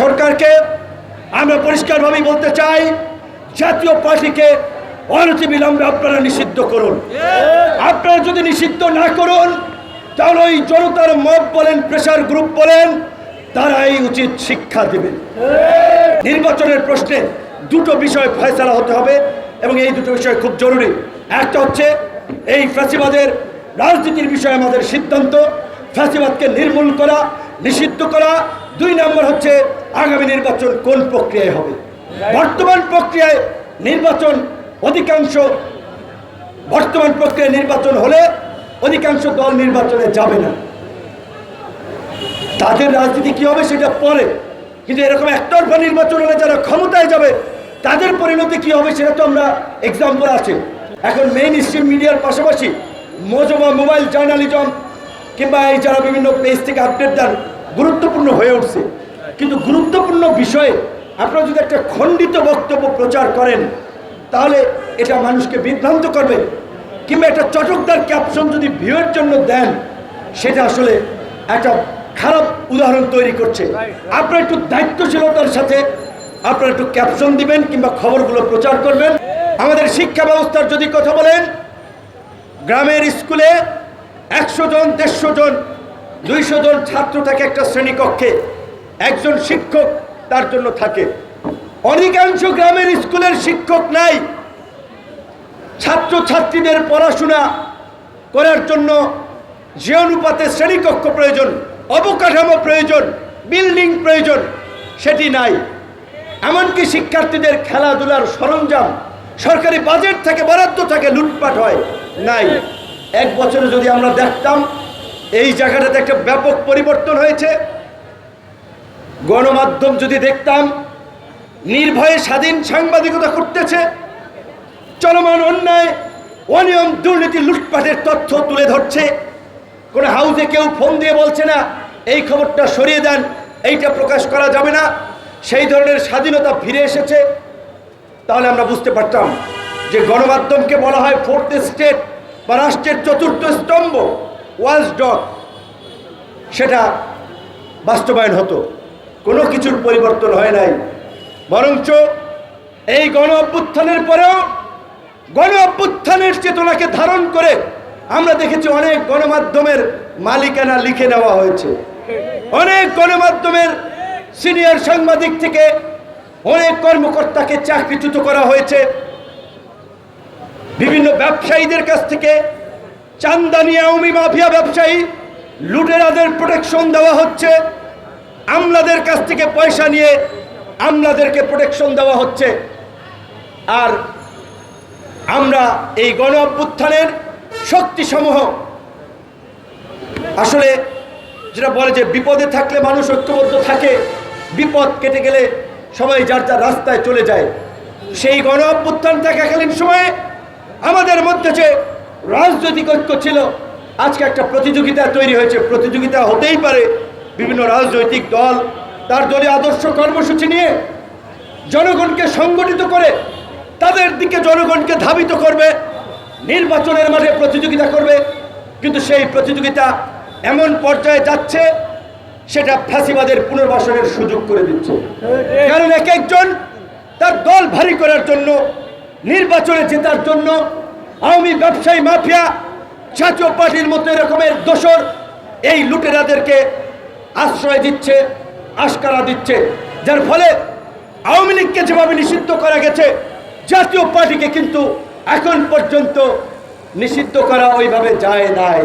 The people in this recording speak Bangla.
সরকারকে আমরা পরিষ্কারভাবেই বলতে চাই জাতীয় পার্টিকে অনতিবিলম্বে আপনারা নিষিদ্ধ করুন। আপনারা যদি নিষিদ্ধ না করুন তাহলে ওই জনতার মত বলেন প্রেশার গ্রুপ বলেন তারাই উচিত শিক্ষা দেবে। নির্বাচনের প্রশ্নে দুটো বিষয় ফয়সালা হতে হবে এবং এই দুটো বিষয় খুব জরুরি। একটা হচ্ছে এই ফ্যাসিবাদের রাজনীতির বিষয়ে আমাদের সিদ্ধান্ত ফ্যাসিবাদকে নির্মূল করা নিষিদ্ধ করা দুই নম্বর হচ্ছে আগামী নির্বাচন কোন প্রক্রিয়ায় হবে? বর্তমান প্রক্রিয়ায় নির্বাচন অধিকাংশ বর্তমান প্রক্রিয়ায় নির্বাচন হলে অধিকাংশ দল নির্বাচনে যাবে না। তাদের রাজনীতি কি হবে সেটা পরে। কিন্তু এরকম একতরফা নির্বাচন হলে যারা ক্ষমতায় যাবে তাদের পরিণতি কি হবে সেটা তো আমরা এক্সাম্পল আছে। এখন মেইন স্ট্রিম মিডিয়ার পাশাপাশি মজমা মোবাইল জার্নালিজম কিংবা এই যারা বিভিন্ন পেজ থেকে আপডেট দেন গুরুত্বপূর্ণ হয়ে উঠছে। কিন্তু গুরুত্বপূর্ণ বিষয়ে আপনারা যদি একটা খণ্ডিত বক্তব্য প্রচার করেন, তাহলে এটা মানুষকে বিভ্রান্ত করবে। কিংবা একটা চটকদার ক্যাপশন যদি ভিউয়ের জন্য দেন, সেটা আসলে একটা খারাপ উদাহরণ তৈরি করছে। আপনারা একটু দায়িত্বশীলতার সাথে আপনারা একটু ক্যাপশন দিবেন কিংবা খবরগুলো প্রচার করবেন। আমাদের শিক্ষা ব্যবস্থার যদি কথা বলেন, গ্রামের স্কুলে একশো জন, দেড়শো জন দুইশো জন ছাত্র থাকে একটা শ্রেণীকক্ষে। একজন শিক্ষক তার জন্য থাকে। অধিকাংশ গ্রামের স্কুলের শিক্ষক নাই। ছাত্র ছাত্রীদের পড়াশোনা করার জন্য যে অনুপাতে শ্রেণীকক্ষ প্রয়োজন, অবকাঠামো প্রয়োজন, বিল্ডিং প্রয়োজন, সেটি নাই। এমনকি শিক্ষার্থীদের খেলাধুলার সরঞ্জাম, সরকারি বাজেট থেকে, বরাদ্দ থাকে, লুটপাট হয়, নাই। এক বছরে যদি আমরা দেখতাম এই জায়গাটাতে একটা ব্যাপক পরিবর্তন হয়েছে। গণমাধ্যম যদি দেখতাম, নির্ভয়ে স্বাধীন সাংবাদিকতা করতেছে, চলমান অন্যায়, অনিয়ম, দুর্নীতি, লুটপাটের তথ্য তুলে ধরছে। কোনো হাউসে কেউ ফোন দিয়ে বলছে না, এই খবরটা সরিয়ে দেন, এইটা প্রকাশ করা যাবে না। সেই ধরনের স্বাধীনতা ফিরে এসেছে। তাহলে আমরা বুঝতে পারতাম যে গণমাধ্যমকে বলা হয় ফোর্থ স্টেট বা রাষ্ট্রের চতুর্থ স্তম্ভ। ওয়াজ ডগ, সেটা বাস্তবায়ন হতো। কোনো কিছুর পরিবর্তন হয় নাই। বরঞ্চ এই গণ অভ্যুত্থানের পরেও গণ অভ্যুত্থানের চেতনাকে ধারণ করে আমরা দেখেছি অনেক গণমাধ্যমের মালিকানা লিখে নেওয়া হয়েছে। অনেক গণমাধ্যমের সিনিয়র সাংবাদিক থেকে অনেক কর্মকর্তাকে চাকরিচ্যুত করা হয়েছে। বিভিন্ন ব্যবসায়ীদের কাছ থেকে চান্দানি আওয়ামী মাফিয়া ব্যবসায়ী, লুটেরাদের প্রোটেকশন দেওয়া হচ্ছে। আমলাদের কাছ থেকে পয়সা নিয়ে আমলাদেরকে প্রোটেকশন দেওয়া হচ্ছে। আর আমরা এই গণ অভ্যুত্থানের শক্তিসমূহ, আসলে যেটা বলে যে বিপদে থাকলে মানুষ ঐক্যবদ্ধ থাকে, বিপদ কেটে গেলে সবাই যার যার রাস্তায় চলে যায়। সেই গণ অভ্যুত্থান থাকাকালীন সময়ে আমাদের মধ্যে যে রাজনৈতিক ঐক্য ছিল। আজকে একটা প্রতিযোগিতা তৈরি হয়েছে। প্রতিযোগিতা হতেই পারে বিভিন্ন রাজনৈতিক দল তার দলে আদর্শ কর্মসূচি নিয়ে জনগণকে সংগঠিত করে তাদের দিকে জনগণকে ধাবিত করবে, নির্বাচনের মাঠে প্রতিযোগিতা করবে। কিন্তু সেই প্রতিযোগিতা এমন পর্যায়ে যাচ্ছে, সেটা ফ্যাসিবাদের পুনর্বাসনের সুযোগ করে দিচ্ছে। কারণ এক একজন তার দল ভারী করার জন্য, নির্বাচনে জেতার জন্য আওয়ামী ব্যবসায়ী মাফিয়া জাতীয় পার্টির মতো এরকমের দোষর এই লুটেরাদেরকে আশ্রয় দিচ্ছে, আশকারা দিচ্ছে, যার ফলে আওয়ামী লীগকে যেভাবে নিষিদ্ধ করা গেছে, জাতীয় পার্টিকে কিন্তু এখন পর্যন্ত নিষিদ্ধ করা ওইভাবে যায় নাই।